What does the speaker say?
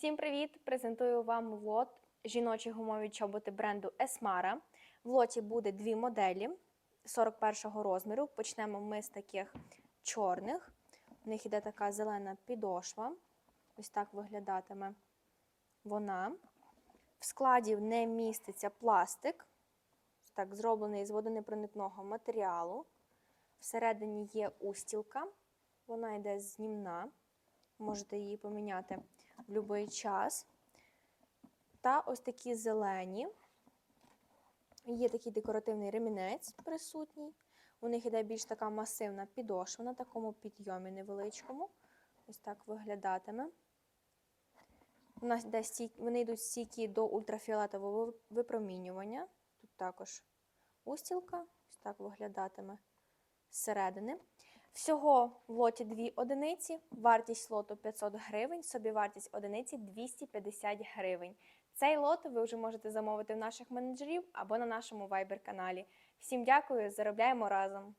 Всім привіт! Презентую вам лот жіночі гумові чоботи бренду Esmara. В лоті буде дві моделі 41-го розміру. Почнемо ми з таких чорних. У них іде така зелена підошва. Ось так виглядатиме вона. В складі не міститься пластик. Так, зроблений з водонепроникного матеріалу. Всередині є устілка. Вона йде знімна. Можете її поміняти в будь-який час. Та ось такі зелені. Є такий декоративний ремінець присутній. У них іде більш така масивна підошва на такому підйомі невеличкому. Ось так виглядатиме. У нас йде стій... Вони йдуть стійкі до ультрафіолетового випромінювання. Тут також устілка, ось так виглядатиме зсередини. Всього в лоті дві одиниці, вартість лоту 500 гривень, собівартість одиниці 250 гривень. Цей лот ви вже можете замовити в наших менеджерів або на нашому Viber каналі. Всім дякую, заробляємо разом!